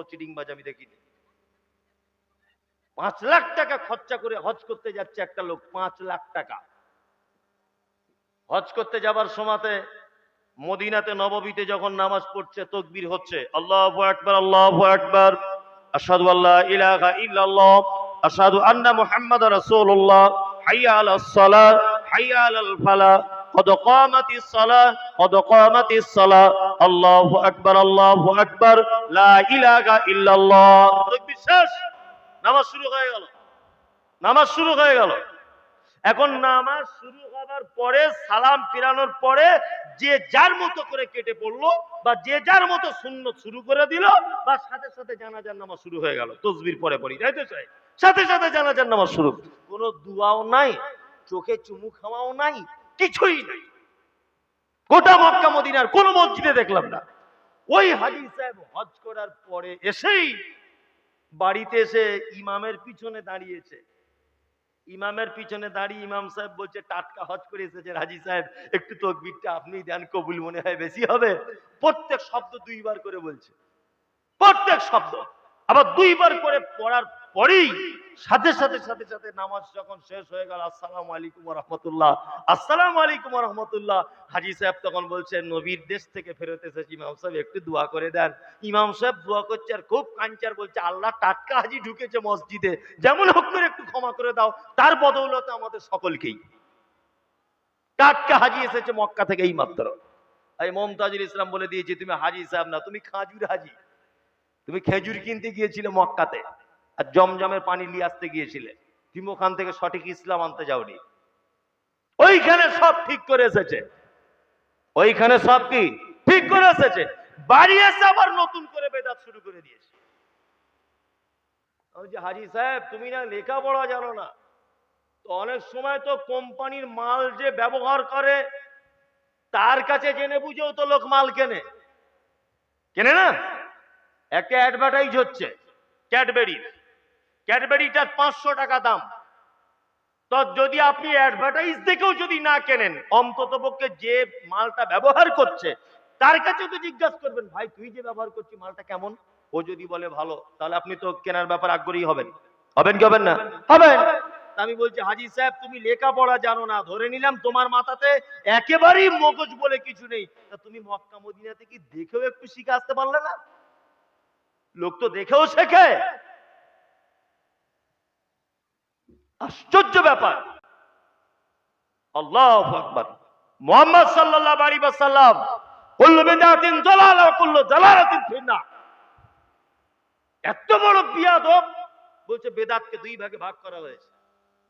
বড় চিটিংবাজ আমি দেখিনি। পাঁচ লাখ টাকা খরচা করে হজ করতে যাচ্ছে একটা লোক, পাঁচ লাখ টাকা। হজ করতে যাবার সময়তে মদিনাতে নববীতে যখন নামাজ পড়ছে, তকবীর হচ্ছে, আল্লাহু আকবার আল্লাহু আকবার, আশহাদু আল্লা ইলাহা ইল্লাল্লাহ, আশহাদু আন্না মুহাম্মাদার রাসূলুল্লাহ, হাইয়া আলাস সালাহ হাইয়া আলাল ফালাহ قد قامت الصلاة قد قامت الصلاة الله أكبر الله أكبر لا إله إلا الله বিশ্বাস নামাজ শুরু হয়ে গেল নামাজ শুরু হয়ে গেল এখন নামাজ শুরু হওয়ার পরে সালাম ফিরানোর পরে যে যার মতো করে কেটে পড়লো বা যে যার মতো শূন্য শুরু করে দিল বা সাথে সাথে জানাজার নামাজ শুরু হয়ে গেল তসবির পরে পড়ি তাই তো চাই সাথে সাথে জানাজার নামাজ শুরু কোনো দুয়াও নাই চোখে চুমু খাওয়াও নাই কিছুই নাই। গোটা মক্কা মদিনার কোন মসজিদে দেখলাম না। ওই হাজি সাহেব হজ করার পরে এসেই বাড়িতে এসে ইমামের পিছনে দাঁড়িয়েছে। ইমামের পিছনে দাঁড়িয়ে ইমাম সাহেব বলছে, টাটকা হজ করে এসেছে হাজি সাহেব। একটু তকবিরটা আপনি দেন, কবুল মনে হয় বেশি হবে। প্রত্যেক শব্দ দুইবার করে বলছে। প্রত্যেক শব্দ। আবার দুইবার করে পড়ার পরেই সাথে সাথে সাথে সাথে নামাজ যখন শেষ হয়ে গেল, আসসালামু আলাইকুম রহমতুল্লাহ, আসসালামু আলাইকুম রহমতুল্লাহ, হাজি সাহেব তখন বলছেন, নবীর দেশ থেকে ফেরত এসেছি, ইমাম সাহেব একটু দোয়া করে দেন। ইমাম সাহেব দোয়া করছে আর খুব কাঞ্চার বলছে, আল্লাহ টাটকা হাজি ঢুকেছে মসজিদে, যেমন হোক করে একটু ক্ষমা করে দাও, তার বদৌলতে আমাদের সকলকেই। টাটকা হাজি এসেছে মক্কা থেকে এই মাত্র। এই মমতাজুল ইসলাম বলে দিয়েছি, তুমি হাজি সাহেব না, তুমি খাজুর হাজি। তুমি খেজুর কিনতে গিয়েছিলে মক্কাতে। আর জমজমের পানি নিয়ে আসতে গিয়েছিলে তুমি ওখান থেকে সঠিক ইসলাম আনতে যাওনি। ওইখানে সব ঠিক করে এসেছে। ওইখানে সব কি? ঠিক করে এসেছে। বাড়ি এসে আবার নতুন করে বেদাত শুরু করে দিয়েছে। হাজি সাহেব, তুমি না লেখাপড়া জানো না। তো অনেক সময় তো কোম্পানির মাল যে ব্যবহার করে, তার কাছে জেনে বুঝেও তো লোক মাল কেনে। কেনে না? একটা অ্যাডভার্টাইজ হচ্ছে। ক্যাডবেরির ক্যাডবেরিটার পাঁচশো টাকা দাম। তো যদি আপনি অ্যাডভার্টাইজ দেখেও যদি না কেনেন, অন্তত পক্ষে যে মালটা ব্যবহার করছে, তার কাছে তো করবেন, ভাই, তুই যে ব্যবহার করছিস, মালটা কেমন? ও যদি বলে, ভালো, তাহলে আপনি তো কেনার ব্যাপার আগ্রহী হবেন। হবেন কি হবেন না? হবেন। আমি বলছি, হাজি সাহেব, তুমি লেখাপড়া জানো না, ধরে নিলাম তোমার মাথাতে একেবারেই মগজ বলে কিছু নেই। তা তুমি মক্কা মদিনাতে কি দেখেও একটু শিখে আসতে পারলে না? লোক তো দেখেও শেখে। আশ্চর্য ব্যাপার। আল্লাহ মোহাম্মদ কুল্লু বিদআতিন জালালা কুল্লু জালালাতিন এত বড় বিয়াদব, বলছে বেদাতকে দুই ভাগে ভাগ করা হয়েছে।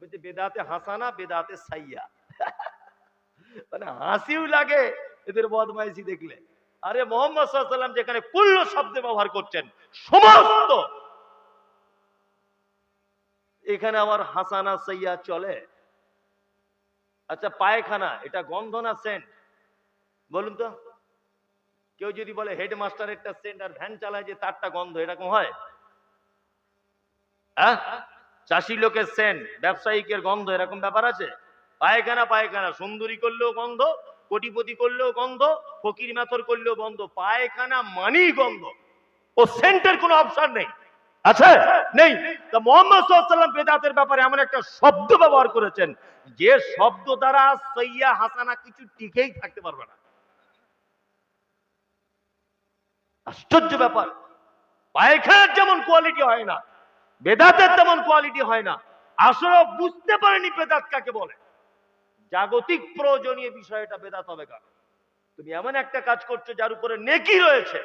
বলছে বেদাতে হাসানা, বেদাতে সাইয়া। মানে হাসিও লাগে, এদের বদমাইশি দেখলে। আরে মোহাম্মদ ওয়াসাল্লাম যেখানে কুল্লু শব্দ ব্যবহার করছেন, সমস্ত এখানে আমার হাসানা সাইয়া চলে। আচ্ছা পায়খানা, এটা গন্ধ না সেন্ট বলুন তো। কেউ যদি বলে হেডমাস্টার একটা সেন্ট আর ভ্যান চালায় যে তারটা গন্ধ, এরকম হয়? হ্যাঁ? চাষি লোকের সেন্ট ব্যবসায়িকের গন্ধ, এরকম ব্যাপার আছে? পায়খানা পায়খানা, সুন্দরী করলেও গন্ধ, কোটিপতি করলেও গন্ধ ফকির মেথর করলেও গন্ধ, পায়খানা মানেই গন্ধ। ও সেন্টের কোনো অপশন নেই। আছে? নেই। সাল্লাম বেদাতের ব্যাপারে এমন একটা শব্দ ব্যবহার করেছেন, যে শব্দ দ্বারা সৈয়া হাসানা কিছু টিকেই থাকতে পারবে না। আশ্চর্য ব্যাপার। পায়খানার যেমন কোয়ালিটি হয় না, বেদাতের তেমন কোয়ালিটি হয় না, আসলে বুঝতে পারেনি বেদাত কাকে বলে। জাগতিক প্রয়োজনীয় বিষয়টা বেদাত হবে কারণ তুমি এমন একটা কাজ করছ যার উপরে নেকি রয়েছে।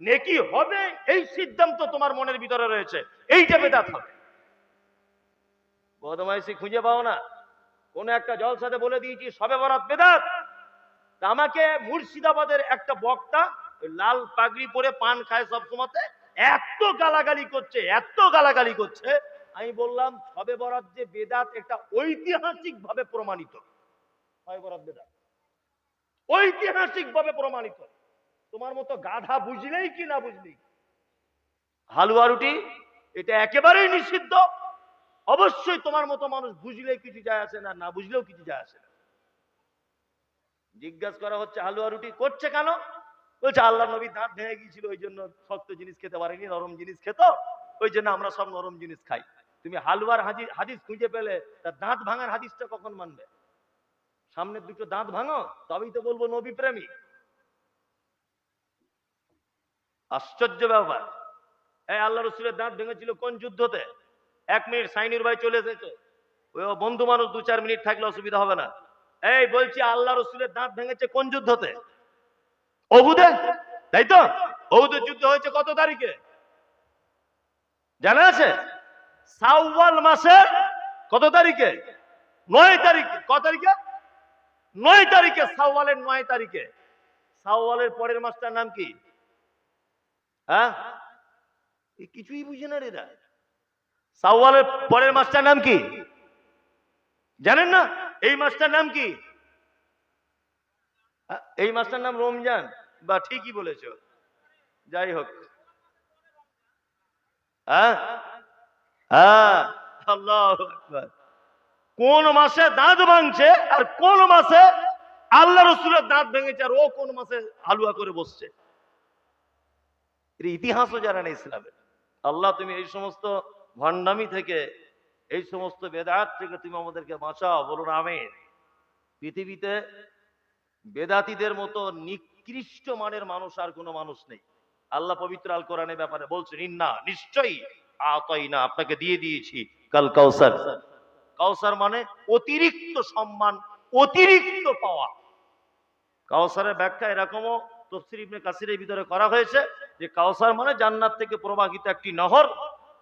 নেকি হবে? এই সিদ্ধান্ত তোমার মনের ভিতরে রয়েছে। এইটা বেদাত হবে। বদমাইশি খুঁজে পাও না। কোন একটা জলসাতে বলে দিয়েছি, সবে বরাত বেদাত। আমাকে মুর্শিদাবাদের একটা বক্তা লাল পাগড়ি পরে পান খায় সব সময়তে এত গালাগালি করছে, এত গালাগালি করছে। আমি বললাম, সবে বরাত যে বেদাত একটা ঐতিহাসিক ভাবে প্রমাণিত ঐতিহাসিক ভাবে প্রমাণিত। তোমার মতো গাধা বুঝলেই কি না বুঝলি? হালুয়া রুটি, এটা একেবারেই নিষিদ্ধ। অবশ্যই তোমার মতো মানুষ বুঝলেই কিছু যায় আসে না না বুঝলেও কিছু যায় আসে না। জিজ্ঞাসা করা হচ্ছে, হালুয়া রুটি করছে কেন? বলছে, আল্লাহ নবী দাঁত ভেঙে গিয়েছিল, ওই জন্য শক্ত জিনিস খেতে পারেনি, নরম জিনিস খেত, ওই জন্য আমরা সব নরম জিনিস খাই। তুমি হালুয়ার হাদিস খুঁজে পেলে তার দাঁত ভাঙার হাদিসটা কখন মানবে? সামনে দুটো দাঁত ভাঙো, তবেই তো বলব নবী প্রেমী। আশ্চর্য ব্যাপার। এই আল্লাহ রসুলের দাঁত ভেঙেছিল কোন যুদ্ধতে? এক মিনিট সাইনুর ভাই চলে এসেছে। ওই বন্ধু মানুষ দু চার মিনিট থাকলে অসুবিধা হবে না। এই বলছি, আল্লাহ রসুলের দাঁত ভেঙেছে কোন যুদ্ধতে? অহুদে? তাই তো? অহুদের যুদ্ধ হয়েছে কত তারিখে? জানা আছে? সাউওয়াল মাসে কত তারিখে? নয় তারিখে। কত তারিখে? নয় তারিখে সাউওয়ালের নয় তারিখে। সাউওয়ালের পরের মাসটার নাম কি? হ্যাঁ? কিছুই বুঝে না এরা। সাওয়ালের পরের মাসটার নাম কি? জানেন না? এই মাসটার নাম কি? এই মাসটার নাম রমজান। বা ঠিকই বলেছ। যাই হোক। হ্যাঁ? হ্যাঁ। কোন মাসে দাঁত ভাঙছে আর কোন মাসে আল্লাহ রসুলের দাঁত ভেঙেছে আর ও কোন মাসে হালুয়া করে বসছে? এর ইতিহাসও জানে না ইসলামের আল্লাহ, তুমি এই সমস্ত ভণ্ডামি থেকে, এই সমস্ত বেদাত থেকে তুমি আমাদেরকে বাঁচাও, বলুন আমিন। পৃথিবীতে বেদাতীদের মতো নিকৃষ্ট মানের মানুষ আর কোনো মানুষ নেই। আল্লাহ পবিত্র আল কোরআনের ব্যাপারে বলছেন, ইন্না, নিশ্চয়ই আতাই না আপনাকে দিয়ে দিয়েছি, কাল কাউসার। কাউসার মানে অতিরিক্ত সম্মান, অতিরিক্ত পাওয়া। কাউসারের ব্যাখ্যা এরকমও, তফসির ইবনে কাসিরের ভিতরে করা হয়েছে। যে কাউসার মানে জান্নাত থেকে প্রবাহিত একটি নহর।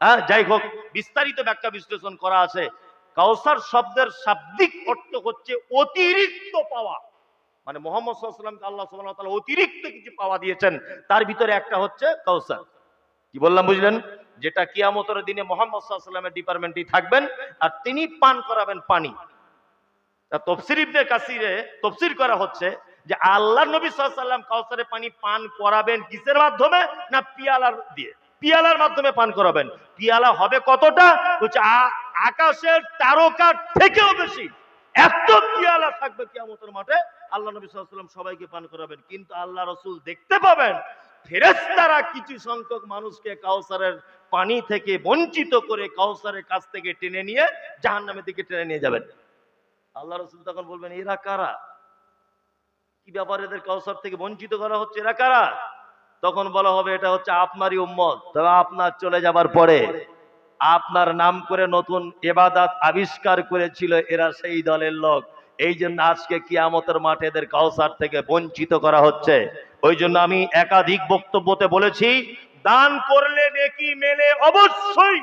হ্যাঁ যাই হোক, বিস্তারিত ব্যাখ্যা বিশ্লেষণ করা আছে। কাউসার শব্দের শাব্দিক অর্থ হচ্ছে অতিরিক্ত পাওয়া। মানে মোহাম্মদ সাল্লামকে আল্লাহ তাআলা অতিরিক্ত কিছু পাওয়া দিয়েছেন, তার ভিতরে একটা হচ্ছে কাউসার। কি বললাম, বুঝলেন? যেটা কিয়ামতের দিনে মোহাম্মদ ওয়াসাল্লামের ডিপার্টমেন্টই থাকবেন আর তিনি পান করাবেন পানি। তা তফসির ইবনে কাসিরে তফসির করা হচ্ছে যে আল্লাহ নবী সাল্লাম কাউসারে পানি পান করাবেন কিসের মাধ্যমে? না পিয়ালার দিয়ে। পিয়ালার মাধ্যমে পান করাবেন। পিয়ালা হবে কতটা? হচ্ছে আকাশের তারকার থেকেও বেশি এত পিয়ালা থাকবে কিয়ামতের মাঠে। আল্লাহ নবী সাল্লাম সবাইকে পান করাবেন। কিন্তু আল্লাহ রসুল দেখতে পাবেন ফেরেস্তারা কিছু সংখ্যক মানুষকে কাউসারের পানি থেকে বঞ্চিত করে কাউসারের কাছ থেকে টেনে নিয়ে জাহান্নামের দিকে টেনে নিয়ে যাবেন। আল্লাহ রসুল তখন বলবেন, এরা কারা? কি ব্যাপার এদের কাউসার থেকে বঞ্চিত করা হচ্ছে? এরা কারা? তখন বলা হবে এটা হচ্ছে আপনারই উম্মত। তবে আপনার চলে যাবার পরে আপনার নাম করে নতুন এবাদাত আবিষ্কার করেছিল এরা সেই দলের লোক। এই জন্য আজকে কিয়ামতের মাঠে এদের কাউসার থেকে বঞ্চিত করা হচ্ছে। ওই জন্য আমি একাধিক বক্তব্যতে বলেছি, দান করলে নেকি মেলে অবশ্যই।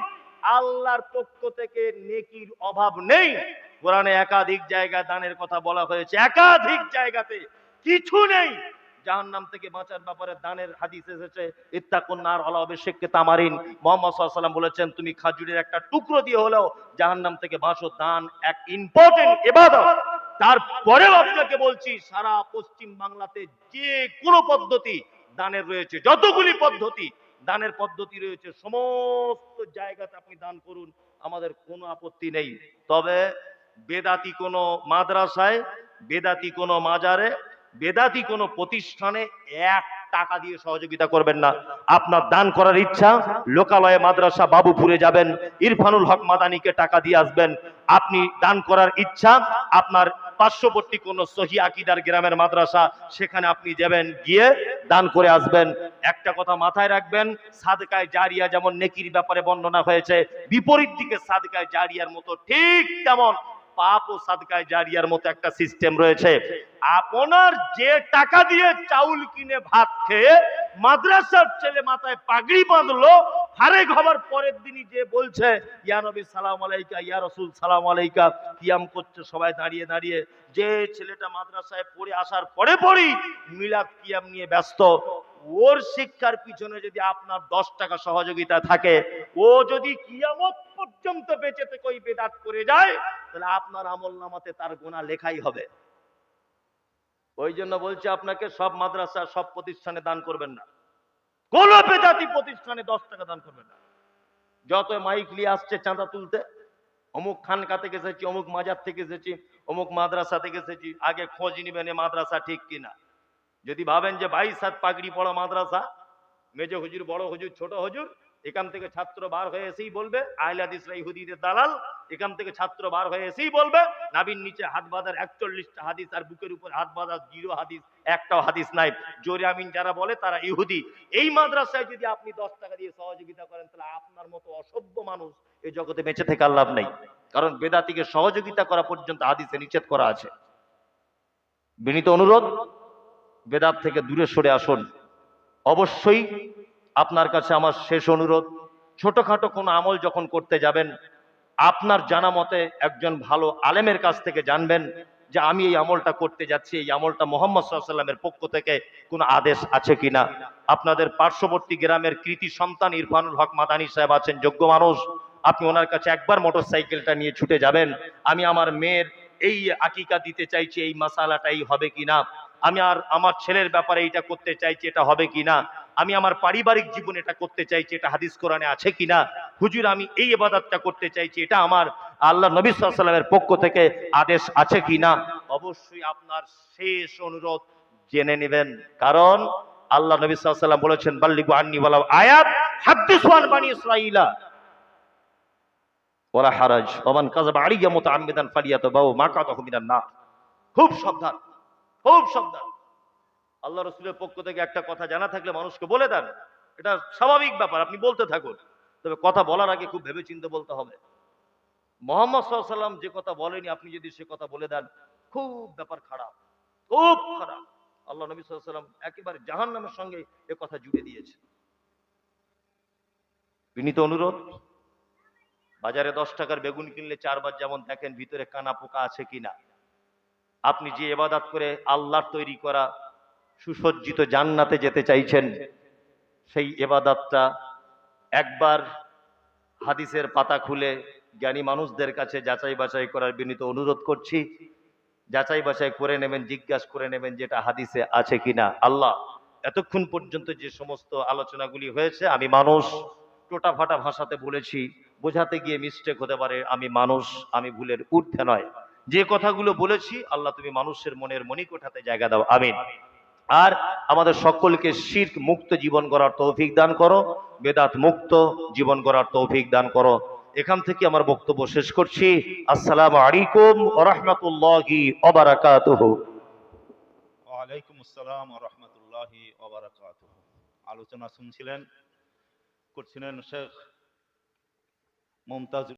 আল্লাহর পক্ষ থেকে নেকির অভাব নেই। কোরআনে একাধিক জায়গায় দানের কথা বলা হয়েছে। একাধিক জায়গাতে কিছু নেই। জাহান্নাম থেকে বাঁচার ব্যাপারে দানের হাদিস এসেছে, ইত্তাকুন নার আলা অভিষেককে তামারিন। মোহাম্মদ সাল্লাল্লাহু বলেছেন, তুমি খাজুরের একটা টুকরো দিয়ে হলেও জাহান্নাম থেকে বাঁচো। দান এক ইম্পর্টেন্ট ইবাদত। তারপরেও আপনাকে বলছি, সারা পশ্চিম বাংলাতে যে কোনো পদ্ধতি দানের রয়েছে, যতগুলি পদ্ধতি, দানের পদ্ধতি রয়েছে, সমস্ত জায়গাতে আপনি দান করুন, আমাদের কোনো আপত্তি নেই। তবে বেদাতি কোনো মাদ্রাসায়, বেদাতি কোনো মাজারে বেদাতি কোনো প্রতিষ্ঠানে এক টাকা দিয়ে সহযোগিতা করবেন না। আপনার দান করার ইচ্ছা, লোকালয়ে মাদ্রাসা বাবুপুরে যাবেন, ইরফানুল হক মাদানিকে টাকা দিয়ে আসবেন। আপনি দান করার ইচ্ছা, আপনার পার্শ্ববর্তী কোনো সহি আকিদার গ্রামের মাদ্রাসা, সেখানে আপনি যাবেন, গিয়ে দান করে আসবেন। একটা কথা মাথায় রাখবেন, সাদকায় জারিয়া যেমন নেকির ব্যাপারে বর্ণনা হয়েছে, বিপরীত দিকে সাদকায় জারিয়ার মতো ঠিক তেমন পাপ ও সাদকায় জারিয়ার মতো একটা সিস্টেম রয়েছে। আপনার যে টাকা দিয়ে চাউল কিনে ভাত খেয়ে মাদ্রাসার ছেলে মাথায় পাগড়ি বাঁধলো, ফারেক হবার পরের দিনই যে বলছে, ইয়া নবী, সালাম আলাইকা, ইয়া রসুল, সালাম আলাইকা, কিয়াম করছে সবাই দাঁড়িয়ে দাঁড়িয়ে। যে ছেলেটা মাদ্রাসায় পড়ে আসার পরে পরই মিলাদ কিয়াম নিয়ে ব্যস্ত। ওর শিক্ষার পিছনে যদি আপনার দশ টাকা সহযোগিতা থাকে, ও যদি কিয়ামত পর্যন্ত বেঁচে থেকে ওই বেদাত করে যায়, তাহলে আপনার আমল নামাতে তার গোনা লেখাই হবে। ওই জন্য বলছে আপনাকে সব মাদ্রাসা, সব প্রতিষ্ঠানে দান করবেন না। কোন বেদাতি প্রতিষ্ঠানে দশ টাকা দান করবেন না। যত মাইক নিয়ে আসছে চাঁদা তুলতে, অমুক খানকা থেকে এসেছি, অমুক মাজার থেকে এসেছি, অমুক মাদ্রাসা থেকে এসেছি, আগে খোঁজ নিবেন এ মাদ্রাসা ঠিক কিনা। যদি ভাবেন যে বাইশ হাত পাগড়ি পড়া মাদ্রাসা, মেজ হুজুর, বড় হুজুর, ছোট হুজুর এখান থেকে ছাত্র বার হয়ে এসেই বলবে আহলাদিসরা ইহুদিদের দালাল, এখান থেকে ছাত্র বার হয়ে এসেই বলবে, নাবির নিচে হাত বাঁধার একচল্লিশটা হাদিস আর বুকের উপর হাত বাঁধার জিরো হাদিস, একটাও হাদিস নাই। জোরে আমিন, যারা বলে তারা ইহুদি। এই মাদ্রাসায় যদি আপনি দশ টাকা দিয়ে সহযোগিতা করেন, তাহলে আপনার মতো অসভ্য মানুষ এই জগতে বেঁচে থেকে লাভ নেই। কারণ বেদাতিকে সহযোগিতা করা পর্যন্ত হাদিসে নিষেধ করা আছে। বিনীত অনুরোধ, বেদাত থেকে দূরে সরে আসুন। অবশ্যই আপনার কাছে আমার শেষ অনুরোধ। ছোটখাটো কোনো আমল যখন করতে যাবেন, আপনার জানা মতে একজন ভালো আলেমের কাছ থেকে জানবেন যে আমি এই আমলটা করতে যাচ্ছি, এই আমলটা মোহাম্মদ সাল্লামের পক্ষ থেকে কোনো আদেশ আছে কিনা? আপনাদের পার্শ্ববর্তী গ্রামের কৃতি সন্তান ইরফানুল হক মাদানী সাহেব আছেন, যোগ্য মানুষ। আপনি ওনার কাছে একবার মোটর সাইকেলটা নিয়ে ছুটে যাবেন। আমি আমার মেয়ের এই আকিকা দিতে চাইছি, এই মাসালাটাই হবে কিনা? আমি আর আমার ছেলের ব্যাপারে এইটা করতে চাইছি, এটা হবে কিনা? আমি আমার পারিবারিক জীবন এটা করতে চাইছি, এটা হাদিস কোরআনে আছে কিনা? হুজুর, আমি এই ইবাদতটা করতে চাইছি, এটা আমার আল্লাহ নবী সাল্লামের পক্ষ থেকে আদেশ আছে কিনা? অবশ্যই আপনার শেষ অনুরোধ জেনে নেবেন, কারণ আল্লাহ নবী সাল্লাম বলেছেন, বাল্লিগু আন্নি বলা আয়াত, হাদ্দিস ওয়ান বানি ইসরাইলা ওরা হারাজ, ওমান কাযাবা আলাইয়া মুতাআম্মিদান ফালিয়াতাবাউ মাকাতাহু মিনান নার। খুব সাবধান খুব সাবধান। আল্লাহ রসুলের পক্ষ থেকে একটা কথা জানা থাকলে মানুষকে বলে দেন। এটা স্বাভাবিক ব্যাপার, আপনি বলতে থাকুন। তবে কথা বলার আগে খুব ভেবে চিন্তে বলতে হবে। মোহাম্মদ সাল্লাম যে কথা বলেনি, আপনি যদি সে কথা বলে দেন, খুব ব্যাপার খারাপ, খুব খারাপ। আল্লাহ নবী সাল্লাম একেবারে জাহান নামের সঙ্গে এ কথা জুড়ে দিয়েছে বিনীত অনুরোধ, বাজারে দশ টাকার বেগুন কিনলে চারবার যেমন দেখেন ভিতরে কানা পোকা আছে কিনা। আপনি যে এবাদাত করে আল্লাহর তৈরি করা সুসজ্জিত জান্নাতে যেতে চাইছেন, সেই এবাদাতটা একবার হাদিসের পাতা খুলে জ্ঞানী মানুষদের কাছে যাচাই বাছাই করার বিনীত অনুরোধ করছি। যাচাই বাছাই করে নেবেন, জিজ্ঞাসা করে নেবেন যেটা হাদিসে আছে কিনা। আল্লাহ, এতক্ষণ পর্যন্ত যে সমস্ত আলোচনাগুলি হয়েছে, আমি মানুষ টোটা ফাটা ভাষাতে বলেছি, বোঝাতে গিয়ে মিস্টেক হতে পারে, আমি মানুষ, আমি ভুলের ঊর্ধ্বে নয়। যে কথাগুলো বলেছি, আল্লাহ তুমি মানুষের মনের মণিকোঠাতে জায়গা দাও, আমিন। আর আমাদের সকলকে শির্ক মুক্ত জীবন করার তৌফিক দান করো, বেদাত মুক্ত জীবন করার তৌফিক দান করো। এখান থেকে আমার বক্তব্য শেষ করছি। আসসালামু আলাইকুম রাহমাতুল্লাহি ওয়ালাইকুম আসসালাম রহমতুল্লাহি আলোচনা শুনছিলেন, করছিলেন শেখ মমতাজ